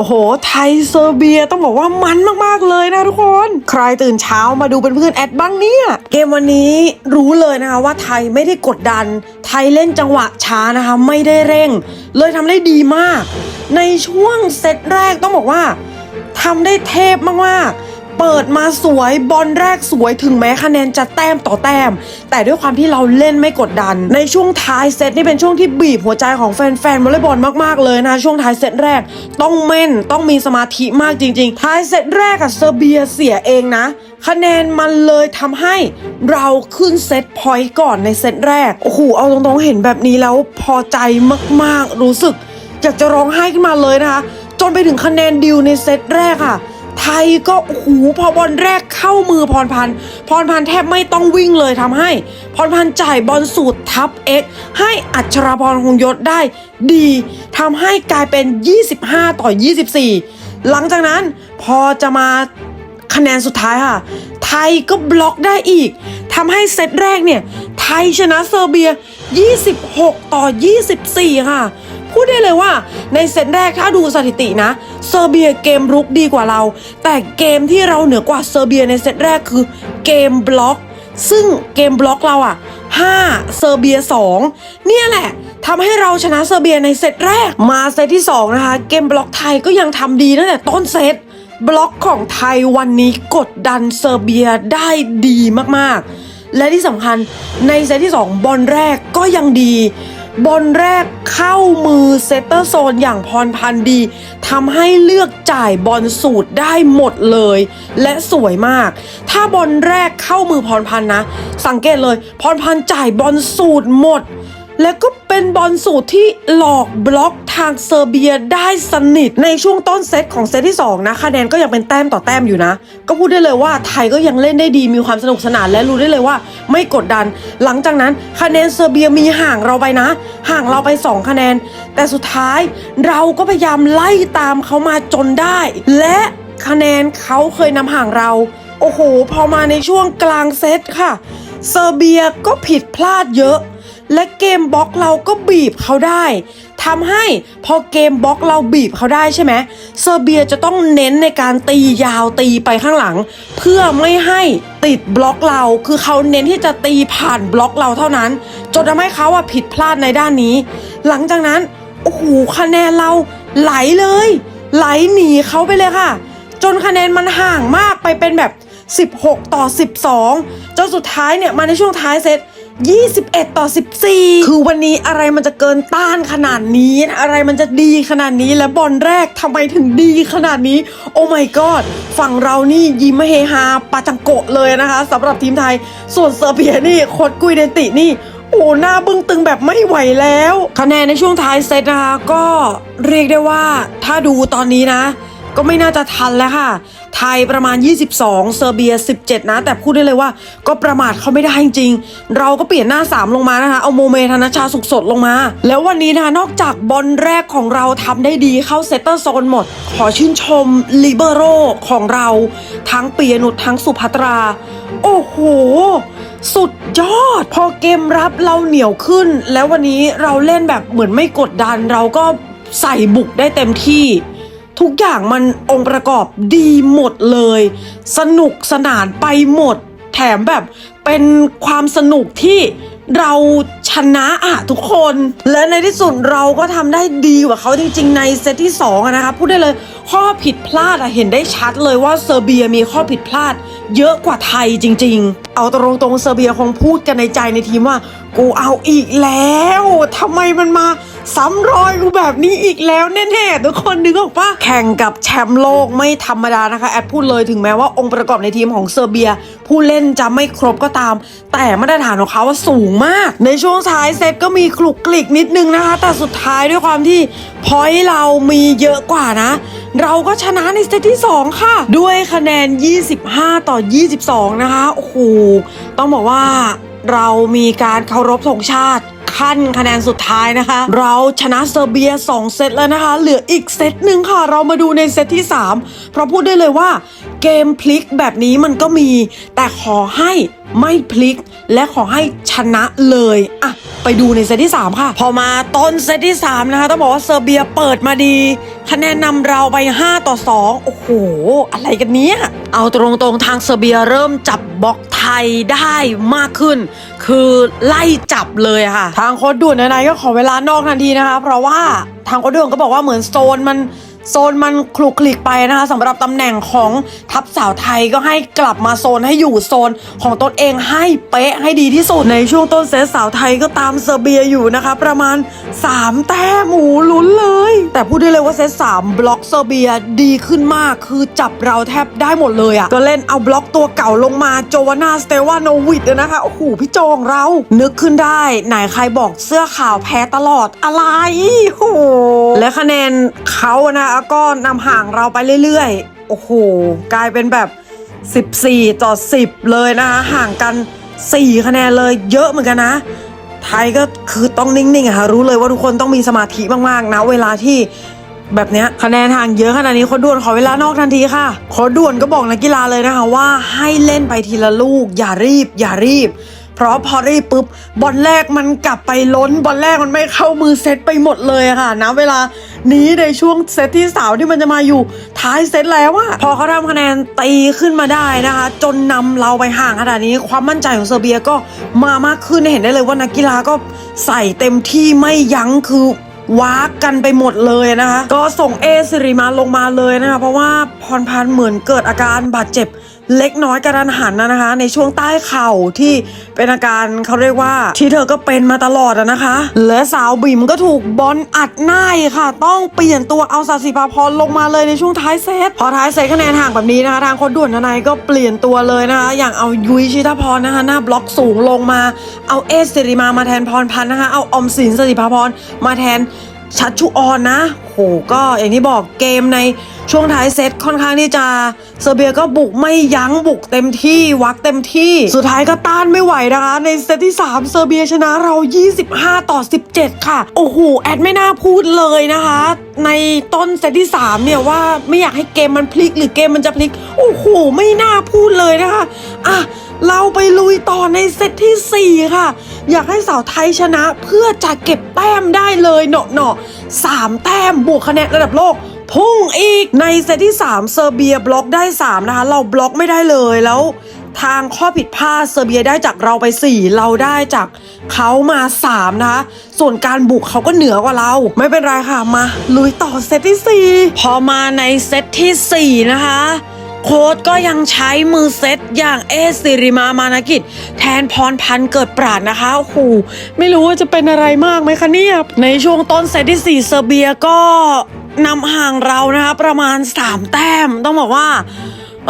โอ้โห ไทยเซอร์เบียต้องบอกว่ามันมาก ๆ เลยนะทุกคน ใครตื่นเช้ามาดูเป็นเพื่อนแอดบ้างเนี่ย เกมวันนี้รู้เลยนะคะว่าไทยไม่ได้กดดัน ไทยเล่นจังหวะช้านะคะ ไม่ได้เร่ง เลยทำได้ดีมาก ในช่วงเซตแรกต้องบอกว่าทำได้เทพมาก ๆ เปิดมาสวยบอลแรกสวยถึงแม้คะแนนจะแต้มต่อแต้ม แต่ด้วยความที่เราเล่นไม่กดดัน ในช่วงท้ายเซตนี่เป็นช่วงที่บีบหัวใจของแฟนๆวอลเลย์บอลมากๆเลยนะช่วงท้ายเซตแรกต้องแม่นต้องมีสมาธิมากจริง ๆ ท้ายเซตแรกอะเซอร์เบียเสียเองนะคะแนนมันเลยทำให้เราขึ้นเซตพอยต์ก่อนในเซตแรก โอ้โห เอาตรงๆ เห็นแบบนี้แล้วพอใจมากๆ รู้สึกอยากจะร้องไห้ขึ้นมาเลยนะคะ จนไปถึงคะแนนดิวในเซตแรกค่ะ ไทยก็โอ้โหพอบอลแรกเข้ามือพรพันธ์พรพันธ์แทบไม่ต้องวิ่งเลยทำให้ พรพันธ์จ่ายบอลสูตรทับ X ให้อัชราพรคงยศได้ดีทำให้กลายเป็น 25 ต่อ 24 หลังจากนั้นพอจะมาคะแนนสุดท้ายค่ะ ไทยก็บล็อกได้อีกทำให้เซตแรกเนี่ย ไทยชนะเซอร์เบีย 26 ต่อ 24 ค่ะ พูดได้เลยว่า ในเซตแรกถ้าดูสถิตินะ เซอร์เบียเกมรุกดีกว่าเรา แต่เกมที่เราเหนือกว่าเซอร์เบียในเซตแรกคือเกมบล็อก ซึ่งเกมบล็อกเราอะ 5 เซอร์เบีย 2 เนี่ยแหละทำให้เราชนะเซอร์เบียในเซตแรกมาเซตที่ 2 นะคะ เกมบล็อกไทยก็ยังทำดีตั้งแต่ต้นเซตบล็อกของไทยวันนี้กดดันเซอร์เบียได้ดีมากๆ และที่สำคัญในเซตที่ 2 บอลแรกก็ยังดี บอลแรกเข้ามือเซตเตอร์โซนอย่างพรพันธ์ดีทำให้เลือกจ่ายบอลสูตรได้หมดเลย และสวยมาก ถ้าบอลแรกเข้ามือพรพันธ์นะ สังเกตเลยพรพันธ์จ่ายบอลสูตรหมด แล้วก็เป็นบอลสูตรที่หลอกบล็อกทางเซอร์เบียได้สนิทในช่วงต้นเซตของเซตที่ 2 นะคะแนนก็ยังเป็นแต้มต่อแต้มอยู่นะ ก็พูดได้เลยว่าไทยก็ยังเล่นได้ดีมีความสนุกสนานและรู้ได้เลยว่า ไม่กดดัน หลังจากนั้นคะแนนเซอร์เบียมีห่างเราไปนะ ห่างเราไป 2 คะแนน แต่สุดท้ายเราก็พยายามไล่ตามเขามาจนได้ และคะแนนเขาเคยนำห่างเรา โอ้โห พอมาในช่วงกลางเซตค่ะ เซอร์เบียก็ผิดพลาดเยอะ และเกมบล็อกเราก็บีบเขาได้ทำให้พอเกมบล็อกเราบีบเขาได้ใช่ไหมเซอร์เบียจะต้องเน้นในการตียาวตีไปข้างหลัง เพื่อไม่ให้ติดบล็อกเราคือเขาเน้นที่จะตีผ่านบล็อกเราเท่านั้น จนทำให้เขาอะผิดพลาดในด้านนี้ หลังจากนั้นโอ้โหคะแนนเราไหลเลย ไหลหนีเขาไปเลยค่ะ จนคะแนนมันห่างมากไปเป็นแบบ 16 ต่อ 12 จนสุดท้ายเนี่ยมาในช่วงท้ายเซต 21 ต่อ 14 คือวันนี้อะไรมันจะเกินต้านขนาดนี้ อะไรมันจะดีขนาดนี้และบอลแรกทำไมถึงดีขนาดนี้ โอ้ my god ฝั่งเรานี่ยิ้มเฮฮาปาจังโกะเลยนะคะสำหรับทีมไทย ส่วนเซอร์เบียนี่โคตรกุยเดนตินี่โอ้หน้าบึ้งตึงแบบไม่ไหวแล้ว คะแนนในช่วงท้ายเซตนะคะก็เรียกได้ว่าถ้าดูตอนนี้นะ ก็ไม่น่าจะทันแล้วค่ะ ไทยประมาณ 22 เซอร์เบีย 17 นะ แต่พูดได้เลยว่า ก็ประมาทเขาไม่ได้จริง เราก็เปลี่ยนหน้า 3 ลงมานะคะ เอาโมเมธนชาสุขสดลงมา แล้ววันนี้นะคะนอกจากบอลแรกของเราทำได้ดีเข้าเซตเตอร์โซนหมด ขอชื่นชมลิเบโรของเรา ทั้งปียนุชทั้งสุภัตรา โอ้โหสุดยอด พอเกมรับเราเหนียวขึ้น แล้ววันนี้เราเล่นแบบเหมือนไม่กดดัน เราก็ใส่บุกได้เต็มที่ ทุกอย่างมันองค์ประกอบดีหมดเลย สนุกสนานไปหมด แถมแบบเป็นความสนุกที่เราชนะอะทุกคน และในที่สุดเราก็ทำได้ดีกว่าเขาจริงๆ ในเซตที่2อะนะคะ พูดได้เลยข้อผิดพลาดอะเห็นได้ชัดเลยว่าเซอร์เบียมีข้อผิดพลาด เยอะกว่าไทยจริง ๆ เอาตรงตรงๆเซอร์เบียคงพูดกันในใจในทีมว่า กูเอาอีกแล้วทำไมมันมา ซ้ำรอยกูแบบนี้อีกแล้วแน่ๆทุกคนนึกออกปะแข่งกับแชมป์โลกไม่ธรรมดานะคะ แอดพูดเลยถึงแม้ว่าองค์ประกอบในทีมของเซอร์เบีย ผู้เล่นจะไม่ครบก็ตาม แต่มาตรฐานของเขาสูงมาก ในช่วงท้ายเซตก็มีคลุกคลิกนิดนึงนะคะ แต่สุดท้ายด้วยความที่พอยต์เรามีเยอะกว่านะ เราก็ชนะในเซตที่ 2 ค่ะ ด้วยคะแนน 25 ต่อ 22 นะคะโอ้โหต้องบอกว่าเรามีการเคารพธงชาติ ขั้นคะแนนสุดท้ายนะคะ เราชนะเซอร์เบีย 2 เซตแล้วนะคะ เหลืออีกเซตหนึ่งค่ะ เรามาดูในเซตที่ 3 เพราะพูดได้เลยว่าเกมพลิกแบบนี้มันก็มี แต่ขอให้ไม่พลิก และขอให้ชนะเลยอะไปดูในเซตที่ 3 ค่ะ พอมาต้นเซตที่ 3 นะคะ ต้องบอกว่าเซอร์เบียเปิดมาดี คะแนนนำเราไป 5 ต่อ 2 โอ้โห อะไรกันเนี้ย เอาตรงๆทางเซอร์เบียเริ่มจับบล็อกไทยได้มากขึ้น คือไล่จับเลยอะค่ะ ทางโค้ดด่วนนายก็ขอเวลานอกทันทีนะคะ เพราะว่าทางโค้ดด่วนก็บอกว่าเหมือนโซนมันโซนมันคลุกคลิกไปนะคะสำหรับตำแหน่งของทัพสาวไทยก็ให้กลับมาโซนให้อยู่โซนของตนเองให้เป๊ะให้ดีที่สุดในช่วงต้นเซตสาวไทยก็ตามเซอร์เบียอยู่นะคะ ประมาณ 3 แต้มหมูลุ้นเลย แต่พูดได้เลยว่าเซต3บล็อกเซอร์เบียดีขึ้นมากคือจับเราแทบได้หมดเลยอะ่ะก็เล่นเอาบล็อกตัวเก่าลงมาโจวานาสเตวานวิดนะคะโอ้โหพี่โจของเรา นึกขึ้นได้ ไหนใครบอกเสื้อขาวแพ้ตลอดอะไรโอ้โหและคะแนนเขานะก็นำห่างเราไปเรื่อยๆ โอ้โห กลายเป็นแบบ 14ต่อ10 เลยนะคะห่างกัน 4 คะแนนเลยเยอะเหมือนกันนะ ไทยก็คือต้องนิ่งๆอะค่ะรู้เลยว่าทุกคนต้องมีสมาธิมากๆนะเวลาที่แบบเนี้ยคะแนนห่างเยอะขนาดนี้โคด่วนขอเวลานอกทันทีค่ะโคด่วนก็บอกนักกีฬาเลยนะคะว่าให้เล่นไปทีละลูก อย่ารีบ อย่ารีบ เพราะพอรีบปุ๊บบอลแรกมันกลับไปล้นบอลแรกมันไม่เข้ามือเซตไปหมดเลยค่ะนะเวลานี้ในช่วงเซตที่สาวที่มันจะมาอยู่ท้ายเซตแล้วอะพอเขาทำคะแนนตีขึ้นมาได้นะคะ จนนำเราไปห่างขนาดนี้ ความมั่นใจของเซอร์เบียก็มามากขึ้นเห็นได้เลยว่านักกีฬาก็ใส่เต็มที่ไม่ยั้งคือว้ากันไปหมดเลยนะคะ ก็ส่งเอสิริมาลงมาเลยนะคะ เพราะว่าพรพันธ์เหมือนเกิดอาการบาดเจ็บ เล็กน้อยกระดันหันนะคะ ในช่วงใต้เข่าที่เป็นอาการเขาเรียกว่าที่เธอก็เป็นมาตลอดนะคะ และสาวบิมก็ถูกบอลอัดหน้าค่ะ ต้องเปลี่ยนตัวเอาสาสิภาพรลงมาเลยในช่วงท้ายเซตพอท้ายเซตคะแนนห่างแบบนี้นะคะทางโคนด่วนนายก็เปลี่ยนตัวเลยนะคะ อย่างเอายุยชิตาพรนะคะ หน้าบล็อกสูงลงมาเอาเอสสิริมามาแทนพรพันธ์นะคะ เอาอมสินสสิภาพรมาแทนชัดชุออนนะโหก็อย่างที่บอกเกมในช่วงท้ายเซตค่อนข้างที่จะเซอร์เบียก็บุกไม่ยั้งบุกเต็มที่วักเต็มที่ สุดท้ายก็ต้านไม่ไหวนะคะ ในเซตที่ 3 เซอร์เบียชนะเรา 25 ต่อ 17 ค่ะ โอ้โห แอดไม่น่าพูดเลยนะคะ ในต้นเซตที่ 3 เนี่ยว่าไม่อยากให้เกมมันพลิกหรือเกมมันจะพลิก โอ้โห ไม่น่าพูดเลยนะคะ อะเราไปลุยต่อในเซตทีสี่4 ค่ะ อยากให้สาวไทยชนะเพื่อจะเก็บแต้มได้เลยเนาะเนาะสามแต้มบวกคะแนนระดับโลก พุ่งอีกในเซตที่ 3 เซอร์เบียบล็อกได้ 3 นะคะ เราบล็อกไม่ได้เลยแล้วทางข้อผิดพลาดเซอร์เบียได้จากเราไป 4 เราได้จากเขามา 3 นะคะ ส่วนการบุกเขาก็เหนือกว่าเรา ไม่เป็นไรค่ะมา ลุยต่อเซตที่ 4 พอมาในเซตทีสี่4 นะคะ โค้ดก็ยังใช้มือเซตอย่างเอสสิริมามานากิจ แทนพรพันธ์เกิดปราดนะคะโอ้โหไม่รู้ว่าจะเป็นอะไรมากไหมคะเนี่ยในช่วงต้นเซตที่ 4 เซอร์เบียก็ นำห่างเรานะคะประมาณ 3 แต้มต้องบอกว่า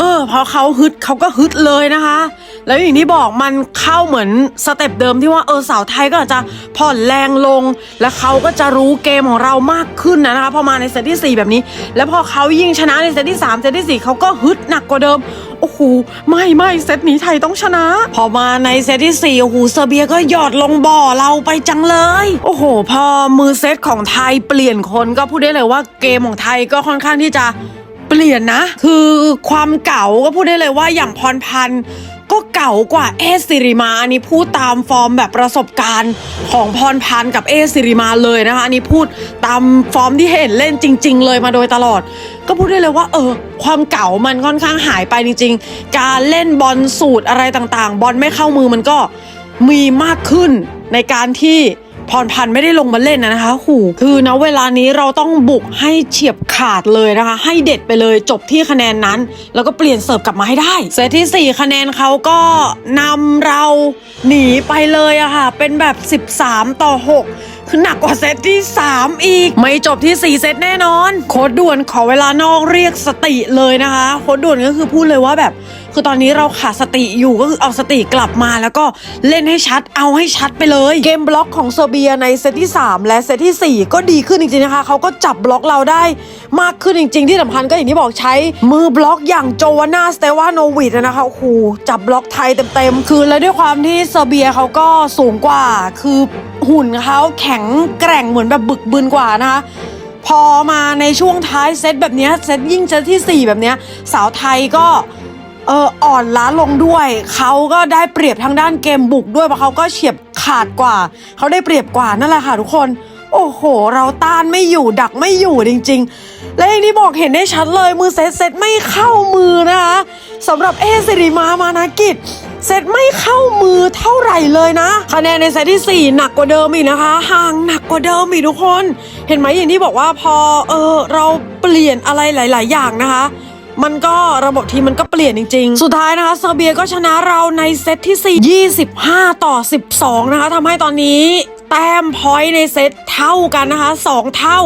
เออพอเขาฮึดเขาก็ฮึดเลยนะคะ แล้วอย่างที่บอกมันเข้าเหมือนสเต็ปเดิมที่ว่าเออสาวไทยก็อาจจะผ่อนแรงลง แล้วเขาก็จะรู้เกมของเรามากขึ้นนะคะพอมาในเซตที่ 4 แบบนี้ แล้วพอเขายิงชนะในเซตที่ 3 เซตที่ 4เขาก็ฮึดหนักกว่าเดิมโอ้โหไม่ไม่เซตนี้ไทยต้องชนะ พอมาในเซตที่ 4 โอ้โหเซอร์เบียก็หยอดลงบ่อเราไปจังเลย โอ้โห พอมือเซตของไทยเปลี่ยนคนก็พูดได้เลยว่าเกมของไทยก็ค่อนข้างที่จะ เปลี่ยนนะ คือความเก่าก็พูดได้เลยว่าอย่างพรพันธ์ก็เก่ากว่าเอสสิริมา อันนี้พูดตามฟอร์มแบบประสบการณ์ของพรพันธ์กับเอสิริมาเลยนะคะอันนี้พูดตามฟอร์มที่เห็นเล่นจริง ๆ เลยมาโดยตลอด ก็พูดได้เลยว่า เออ ความเก่ามันค่อนข้างหายไปจริง ๆ การเล่นบอลสูตรอะไรต่างๆ บอลไม่เข้ามือมันก็มีมากขึ้นในการที่ พรพันธ์ไม่ได้ลงมาเล่นนะนะคะหูคือนะเวลานี้เราต้องบุกให้เฉียบขาดเลยนะคะ ให้เด็ดไปเลยจบที่คะแนนนั้น แล้วก็เปลี่ยนเสิร์ฟกลับมาให้ได้เซตที่ 4 คะแนนเขาก็นำเราหนีไปเลยอะค่ะ เป็นแบบ 13 ต่อ 6 คือหนักกว่าเซตที่ 3 อีก ไม่จบที่ 4 เซตแน่นอน โค้ดด่วนขอเวลานอกเรียกสติเลยนะคะ โค้ดด่วนก็คือพูดเลยว่าแบบ คือตอนนี้เราขาดสติอยู่ก็คือเอาสติกลับมาแล้วก็เล่นให้ชัดเอาให้ชัดไปเลย เกมบล็อกของเซอร์เบียในเซตที่ 3 และเซตทีสี่4 ก็ดีขึ้นจริงๆนะคะเขาก็จับบล็อกเราได้มากขึ้นจริง ๆ ที่สำคัญก็อย่างที่บอกใช้มือบล็อกอย่างโจวานาสเตวานโนวิดนะคะโอ้โหจับบล็อกไทยเต็มๆคือแล้วด้วยความที่เซอร์เบียเขาก็สูงกว่าคือ หุ่นเขาแข็งแกร่งเหมือนแบบบึกบึนกว่านะคะพอมาในช่วงท้ายเซตแบบนี้เซตยิ่งเซตที่ 4 แบบนี้สาวไทยก็เอออ่อนล้าลงด้วย เขาก็ได้เปรียบทางด้านเกมบุกด้วยเพราะเขาก็เฉียบขาดกว่า เขาได้เปรียบกว่านั่นแหละค่ะทุกคน โอ้โห เราต้านไม่อยู่ดักไม่อยู่จริง ๆ และอย่างที่บอกเห็นได้ชัดเลยมือเซตเซตไม่เข้ามือนะคะสำหรับเอสิริมามานากิจ เซตไม่เข้ามือเท่าไหร่เลยนะคะแนนในเซตที่ 4 หนักกว่าเดิมอีกนะคะห่างหนักกว่าเดิมอีกทุกคน เห็นไหมอย่างที่บอกว่าพอเออเราเปลี่ยนอะไรหลาย ๆ อย่างนะคะมันก็ระบบทีมมันก็เปลี่ยนจริง ๆ สุดท้ายนะคะเซอร์เบียก็ชนะเราในเซตที่ 4 25 ต่อ 12 นะคะทำให้ตอนนี้แต้มพอยต์ในเซตเท่ากันนะคะ 2 เท่า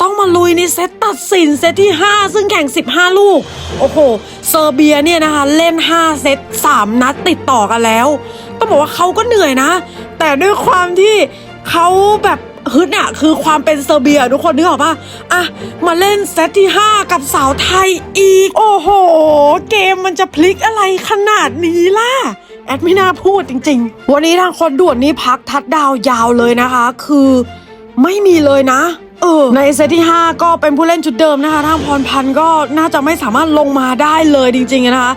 ต้องมาลุยในเซตตัดสินเซตที่ 5 ซึ่งแข่ง 15 ลูก โอ้โห เซอร์เบียเนี่ยนะคะ เล่น 5 เซต 3 นัดติดต่อกันแล้ว ต้องบอกว่าเขาก็เหนื่อยนะ แต่ด้วยความที่เขาแบบฮึดอะคือความเป็นเซอร์เบียทุกคนนึกออกปะอะ มาเล่นเซตที่ 5 กับสาวไทยอีก โอ้โห เกมมันจะพลิกอะไรขนาดนี้ล่ะ แอดไม่น่าพูดจริง ๆ วันนี้ทางคนด่วนนี่พักทัดดาวยาวเลยนะคะ คือไม่มีเลยนะ เออในเซตที่ 5 ก็เป็นผู้เล่นชุดเดิมนะคะทางพรพันธ์ก็น่าจะไม่สามารถลงมาได้เลยจริงๆนะคะ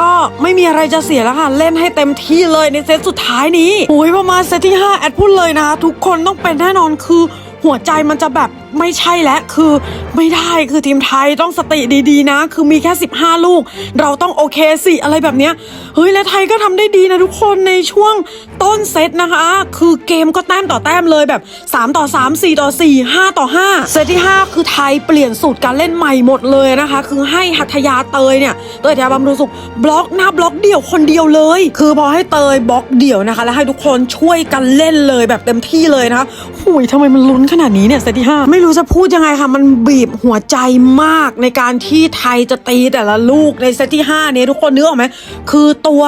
ก็ไม่มีอะไรจะเสียแล้วค่ะ เล่นให้เต็มที่เลยในเซตสุดท้ายนี้โอ้ยประมาณเซตที่ 5 แอดพูดเลยนะ ทุกคนต้องเป็นแน่นอนคือหัวใจมันจะแบบ ไม่ใช่แล้วคือไม่ได้คือทีมไทยต้องสติดีๆนะ คือมีแค่ 15 ลูก เราต้องโอเคสิอะไรแบบเนี้ยเฮ้ยและไทยก็ทำได้ดีนะทุกคนในช่วงต้นเซตนะคะ คือเกมก็แต้มต่อแต้มเลยแบบ 3 ต่อ 3 4 ต่อ 4 5 ต่อ 5 เซตที่ 5 คือไทยเปลี่ยนสูตรการเล่นใหม่หมดเลยนะคะ คือให้หัตถยาเตยเนี่ยเตยหัตถยาบำรุงสุขบล็อกหน้าบล็อกเดี่ยวคนเดียวเลย คือพอให้เตยบล็อกเดี่ยวนะคะ แล้วให้ทุกคนช่วยกันเล่นเลยแบบเต็มที่เลยนะคะหุยทำไมมันลุ้นขนาดนี้เนี่ยเซตที่ 5 ไม่รู้จะพูดยังไงค่ะ มันบีบหัวใจมากในการที่ไทยจะตีแต่ละลูกในเซตที่5เนี่ยทุกคนนึกออกไหมคือตัว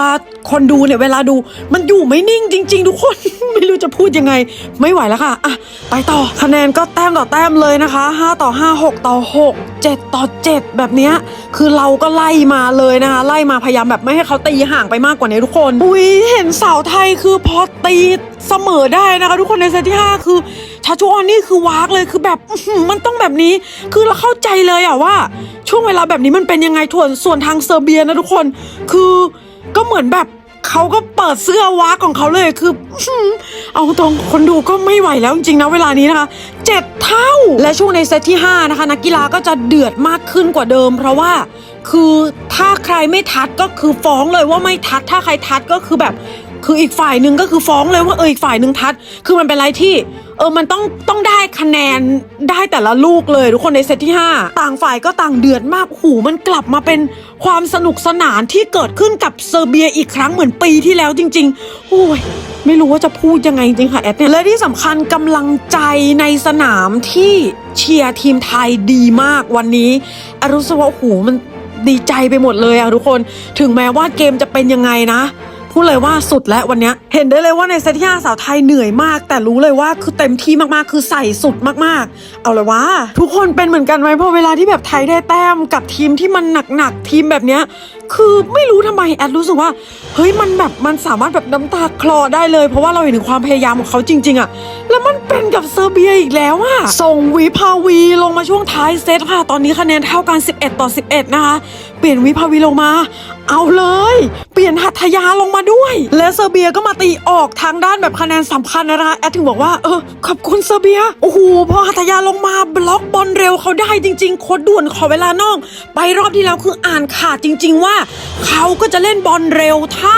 คนดูเนี่ยเวลาดู มันอยู่ไม่นิ่งจริง ๆ ทุกคน ไม่รู้จะพูดยังไง ไม่ไหวแล้วค่ะอะไปต่อคะแนนก็แต้มต่อแต้มเลยนะคะ 5 ต่อ 5 6 ต่อ 6 7 ต่อ 7 แบบเนี้ยคือเราก็ไล่มาเลยนะคะไล่มาพยายามแบบไม่ให้เขาตีห่างไปมากกว่านี้ทุกคนอุ้ยเห็นสาวไทยคือพอตีเสมอได้นะคะ ทุกคนในเซตที่ 5 คือ ชาชูออนนี่คือวากเลยคือแบบมันต้องแบบนี้ คือเราเข้าใจเลยอะว่า ช่วงเวลาแบบนี้มันเป็นยังไงถ่วนส่วนทางเซอร์เบียนะทุกคน คือก็เหมือนแบบเขาก็เปิดเสื้อวากของเขาเลยคืออื้อหือ เอาตรงคนดูก็ไม่ไหวแล้วจริงๆนะเวลานี้นะคะเจ็ดเท่าและช่วงในเซตที่ 5 นะคะ นักกีฬาก็จะเดือดมากขึ้นกว่าเดิม เพราะว่าคือถ้าใครไม่ทัดก็คือฟ้องเลยว่าไม่ทัด ถ้าใครทัดก็คือแบบ คืออีกฝ่ายหนึ่งก็คือฟ้องเลยว่าเอออีกฝ่ายหนึ่งทัด คือมันเป็นอะไรที่ เออมันต้องต้องได้คะแนนได้แต่ละลูกเลยทุกคนในเซตที่ 5 ต่างฝ่ายก็ต่างเดือดมากหูมันกลับมาเป็นความสนุกสนานที่เกิดขึ้นกับเซอร์เบียอีกครั้งเหมือนปีที่แล้วจริงๆโอ้ยไม่รู้ว่าจะพูดยังไงจริงค่ะแอดเนี่ยและที่สำคัญกำลังใจในสนามที่เชียร์ทีมไทยดีมากวันนี้อรู้สึกว่าโอ้โหมันดีใจไปหมดเลยอะทุกคน ถึงแม้ว่าเกมจะเป็นยังไงนะ พูดเลยว่าสุดแล้ววันนี้เห็นได้เลยว่าในเซตที่ห้าสาวไทยเหนื่อยมาก แต่รู้เลยว่าคือเต็มที่มากๆ คือใส่สุดมากๆ เอาเลยว่า ทุกคนเป็นเหมือนกันไหมพอเวลาที่แบบไทยได้แต้มกับทีมที่มันหนักๆทีมแบบเนี้ย คือไม่รู้ทำไมแอดรู้สึกว่าเฮ้ยมันแบบมันสามารถแบบน้ำตาคลอได้เลย เพราะว่าเราเห็นถึงความพยายามของเขาจริง ๆอะแล้วมันเป็นกับเซอร์เบียอีกแล้วอะส่งวิภาวีลงมาช่วงท้ายเซตค่ะ ตอนนี้คะแนนเท่ากัน 11 ต่อ 11 นะคะ เปลี่ยนวิภาวีลงมา เอาเลย เปลี่ยนหัตถยาลงมาด้วย และเซอร์เบียก็มาตีออกทางด้านแบบคะแนนสำคัญนะคะแอดถึงบอกว่าเออขอบคุณเซอร์เบียโอ้โหพอหัตถยาลงมาบล็อกบอลเร็วเขาได้จริง ๆ โคตรด่วนขอเวลานอก ไปรอบที่แล้วคืออ่านขาดจริง ๆ ว่าเขาก็จะเล่นบอลเร็วถ้า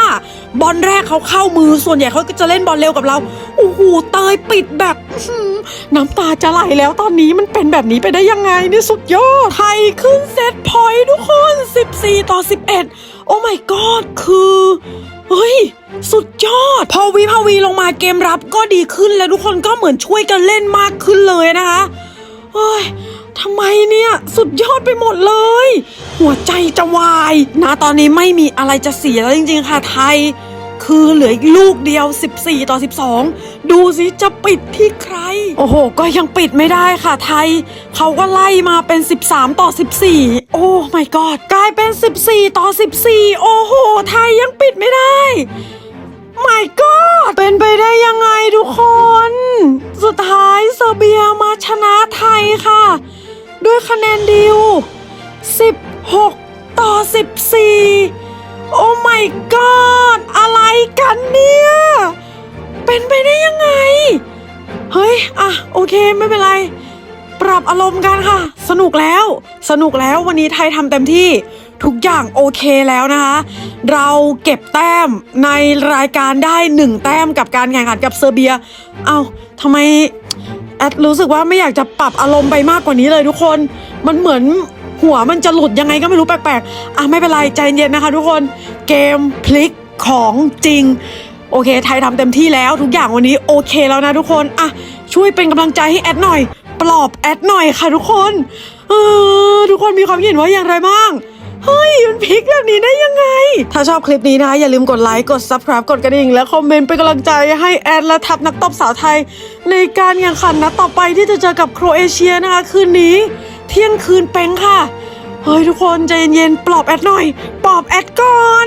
บอลแรกเขาเข้ามือส่วนใหญ่เขาก็จะเล่นบอลเร็วกับเราโอ้โหเตยปิดแบบน้ำตาจะไหลแล้วตอนนี้มันเป็นแบบนี้ไปได้ยังไงนี่สุดยอดไทยขึ้นเซตพอยต์ทุกคน 14 ต่อ 11 โอ้ my god คือเฮ้ยสุดยอด พอวิภาวีลงมาเกมรับก็ดีขึ้นแล้วทุกคนก็เหมือนช่วยกันเล่นมากขึ้นเลยนะคะเฮ้ย ทำไมเนี่ยสุดยอดไปหมดเลย หัวใจจะวายนะตอนนี้ไม่มีอะไรจะเสียแล้วจริงๆค่ะไทย คือเหลืออีกลูกเดียว 14 ต่อ 12 ดูสิจะปิดที่ใคร โอ้โห ก็ยังปิดไม่ได้ค่ะไทย เขาก็ไล่มาเป็น 13 ต่อ 14 โอ้ my god กลายเป็น 14 ต่อ 14 โอ้โห ไทยยังปิดไม่ได้ my god เป็นไปได้ยังไงทุกคน สุดท้ายเซอร์เบียมาชนะไทยค่ะ ด้วยคะแนนดิว 16 ต่อ 14 โอ้ my god อะไรกันเนี่ย เป็นไปได้ยังไง เฮ้ย อะ โอเคไม่เป็นไร ปรับอารมณ์กันค่ะ สนุกแล้ว สนุกแล้ววันนี้ไทยทำเต็มที่ทุกอย่างโอเคแล้วนะคะ เราเก็บแต้มในรายการได้หนึ่งแต้มกับการแข่งขันกับเซอร์เบีย เอาทำไม แอดรู้สึกว่าไม่อยากจะปรับอารมณ์ไปมากกว่านี้เลยทุกคน มันเหมือนหัวมันจะหลุดยังไงก็ไม่รู้แปลกๆ อะไม่เป็นไรใจเย็นนะคะทุกคน เกมพลิกของจริง โอเค ไทยทำเต็มที่แล้วทุกอย่างวันนี้โอเคแล้วนะทุกคน อะช่วยเป็นกำลังใจให้แอดหน่อย ปลอบแอดหน่อยค่ะทุกคน เออทุกคนมีความเห็นว่าอย่างไรบ้าง เฮ้ย มันพลิกแบบนี้ได้ยังไง ถ้าชอบคลิปนี้นะคะ อย่าลืมกดไลค์ กด subscribe กดกระดิ่ง และคอมเมนต์เป็นกำลังใจให้แอดและทัพนักตบสาวไทย ในการแข่งขันนัดต่อไปที่จะเจอกับโครเอเชียนะคะ คืนนี้ เที่ยงคืนเป้งค่ะ เฮ้ย ทุกคนใจเย็นๆปลอบแอดหน่อย ปลอบแอดก่อน